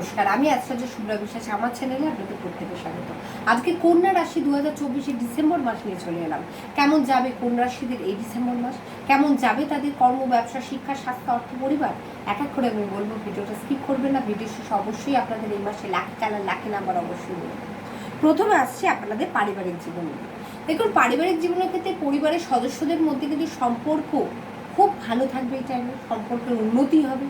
নমস্কার, আমি আচার্য শুভ্রা বিশ্বাস, আমার চ্যানেলে আপনাদের প্রত্যেকে স্বাগত। আজকে কন্যা রাশি দু হাজার চব্বিশে ডিসেম্বর মাস নিয়ে চলে এলাম। কেমন যাবে কন্যা রাশিদের এই ডিসেম্বর মাস? কেমন যাবে তাদের কর্ম, ব্যবসা, শিক্ষা, স্বাস্থ্য, অর্থ, পরিবার? এক এক করে আমি বলব, ভিডিওটা স্কিপ করবেন না, ভিডিও শেষে অবশ্যই আপনাদের এই মাসে লাখি কালার লাখি নাম্বার অবশ্যই বলব প্রথমে আসছে আপনাদের পারিবারিক জীবন দেখুন, পারিবারিক জীবনের ক্ষেত্রে পরিবারের সদস্যদের মধ্যে কিন্তু সম্পর্ক খুব ভালো থাকবে এই টাইমে সম্পর্কের উন্নতি হবে।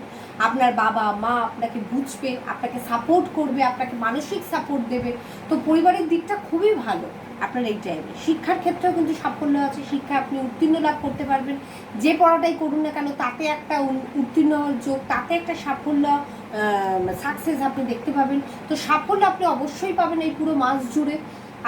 আপনার বাবা, মা আপনাকে বুঝবে, আপনাকে সাপোর্ট করবে, আপনাকে মানসিক সাপোর্ট দেবে। তো পরিবারের দিকটা খুবই ভালো আপনার এই টাইমে শিক্ষার ক্ষেত্রেও কিন্তু সাফল্য আছে শিক্ষা আপনি উত্তীর্ণ লাভ করতে পারবেন। যে পড়াটাই করুন না কেন, তাতে একটা উত্তীর্ণ যোগ, তাতে একটা সাফল্য সাকসেস আপনি দেখতে পাবেন। তো সাফল্য আপনি অবশ্যই পাবেন এই পুরো মাস জুড়ে।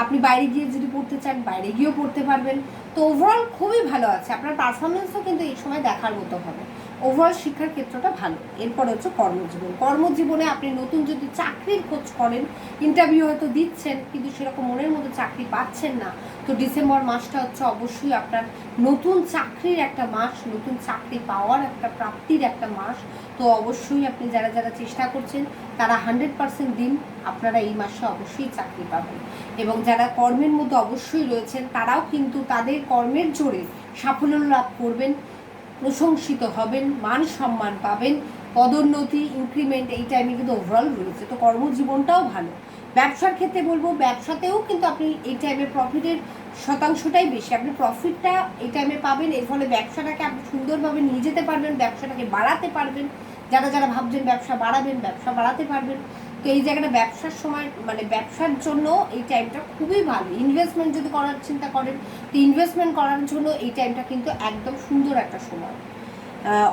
আপনি বাইরে গিয়ে যদি পড়তে চান, বাইরে গিয়েও পড়তে পারবেন। তো ওভারঅল খুবই ভালো আছে। আপনার পারফরমেন্সও কিন্তু এই সময় দেখার মতো হবে। ওভারঅল শিক্ষার ক্ষেত্রটা ভালো। এরপর হচ্ছে কর্মজীবন। কর্মজীবনে আপনি নতুন যদি চাকরির খোঁজ করেন ইন্টারভিউ হয়তো দিচ্ছেন, কিন্তু সেরকম মনের মতো চাকরি পাচ্ছেন না, তো ডিসেম্বর মাসটা হচ্ছে অবশ্যই আপনার নতুন চাকরির একটা মাস, নতুন চাকরি পাওয়ার একটা প্রাপ্তির একটা মাস। তো অবশ্যই আপনি যারা যারা চেষ্টা করছেন, তারা হান্ড্রেড পার্সেন্ট দিন আপনারা এই মাসে অবশ্যই চাকরি পাবেন। এবং যারা কর্মের মধ্যে অবশ্যই রয়েছেন, তারাও কিন্তু তাদের কর্মের জোরে সাফল্য লাভ করবেন। প্রশংসিত হবেন, মান সম্মান পাবেন, পদোন্নতি ইনক্রিমেন্ট এই টাইমে কিন্তু ওভারঅল রয়েছে। তো কর্মজীবনটাও ভালো। ব্যবসার ক্ষেত্রে বলব, ব্যবসাতেও কিন্তু আপনি এই টাইমে প্রফিটের শতাংশটাই বেশি। আপনি প্রফিটটা এই টাইমে পাবেন, এর ফলে ব্যবসাটাকে আপনি সুন্দরভাবে নিয়ে যেতে পারবেন, ব্যবসাটাকে বাড়াতে পারবেন। যারা যারা ভাবছেন ব্যবসা বাড়াবেন, ব্যবসা বাড়াতে পারবেন। তো এই জায়গাটা ব্যবসার সময় মানে ব্যবসার জন্য এই টাইমটা খুবই ভালো। ইনভেস্টমেন্ট যদি করার চিন্তা করেন, তো ইনভেস্টমেন্ট করার জন্য এই টাইমটা কিন্তু একদম সুন্দর একটা সময়।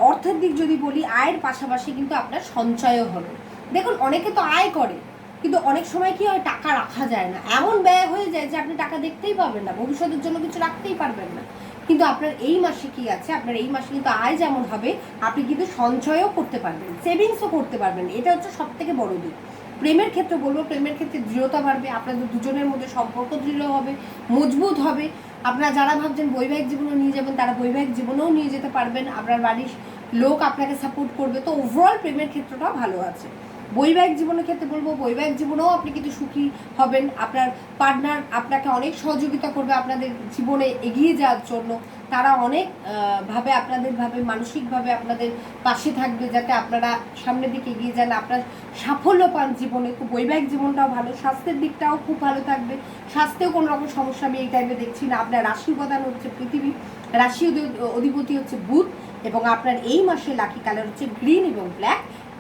অর্থের দিক যদি বলি, আয়ের পাশাপাশি কিন্তু আপনার সঞ্চয়ও হবে দেখুন, অনেকে তো আয় করে কিন্তু অনেক সময় কি হয়, টাকা রাখা যায় না। এমন ব্যয় হয়ে যায় যে আপনি টাকা দেখতেই পাবেন না, ভবিষ্যতের জন্য কিছু রাখতেই পারবেন না। কিন্তু আপনার এই মাসে কি আছে, আপনার এই মাসে কিন্তু আয় যেমন হবে, আপনি কিন্তু সঞ্চয়ও করতে পারবেন সেভিংসও করতে পারবেন। এটা হচ্ছে সব থেকে বড় দিক। প্রেমের ক্ষেত্রে বলব, প্রেমের ক্ষেত্রে দৃঢ়তা বাড়বে, আপনাদের দুজনের মধ্যে সম্পর্ক দৃঢ় হবে, মজবুত হবে। আপনারা যারা ভাবছেন বৈবাহিক জীবনেও নিয়ে যাবেন, তারা বৈবাহিক জীবনেও নিয়ে যেতে পারবেন। আপনার বাড়ির লোক আপনাকে সাপোর্ট করবে। তো ওভারঅল প্রেমের ক্ষেত্রটাও ভালো আছে। বৈবাহিক জীবনের ক্ষেত্রে বলব, বৈবাহিক জীবনেও আপনি কিন্তু সুখী হবেন। আপনার পার্টনার আপনাকে অনেক সহযোগিতা করবে আপনাদের জীবনে এগিয়ে যাওয়ার জন্য। তারা অনেক ভাবে আপনাদের ভাবে মানসিকভাবে আপনাদের পাশে থাকবে যাতে আপনারা সামনের দিকে এগিয়ে যান। আপনার সাফল্য পান জীবনে। তো বৈবাহিক জীবনটাও ভালো, স্বাস্থ্যের দিকটাও খুব ভালো থাকবে। স্বাস্থ্যেও কোনো রকম সমস্যা আমি এই টাইমে দেখছি না। আপনার রাশি উপাদান হচ্ছে পৃথিবী। রাশি অধি- অধিপতি হচ্ছে বুধ এবং আপনার এই মাসে লাকি কালার হচ্ছে গ্রিন এবং ব্ল্যাক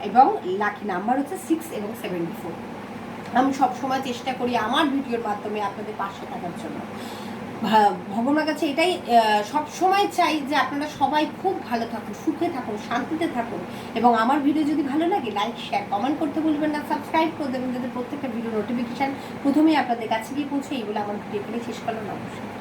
এবং লাকি নাম্বার হচ্ছে সিক্স এবং সেভেন্টি ফোর আমি সবসময় চেষ্টা করি আমার ভিডিওর মাধ্যমে আপনাদের পাশে থাকার জন্য। ভগবানের কাছে এটাই সব সময় চাই যে আপনারা সবাই খুব ভালো থাকুন, সুখে থাকুন, শান্তিতে থাকুন এবং আমার ভিডিও যদি ভালো লাগে লাইক শেয়ার কমেন্ট করতে ভুলবেন না সাবস্ক্রাইব করে দেবেন, যাতে প্রত্যেকটা ভিডিও নোটিফিকেশান প্রথমেই আপনাদের কাছে গিয়ে পৌঁছে এইগুলো আমার ভিডিও এখানে শেষ করলাম। নমস্কার।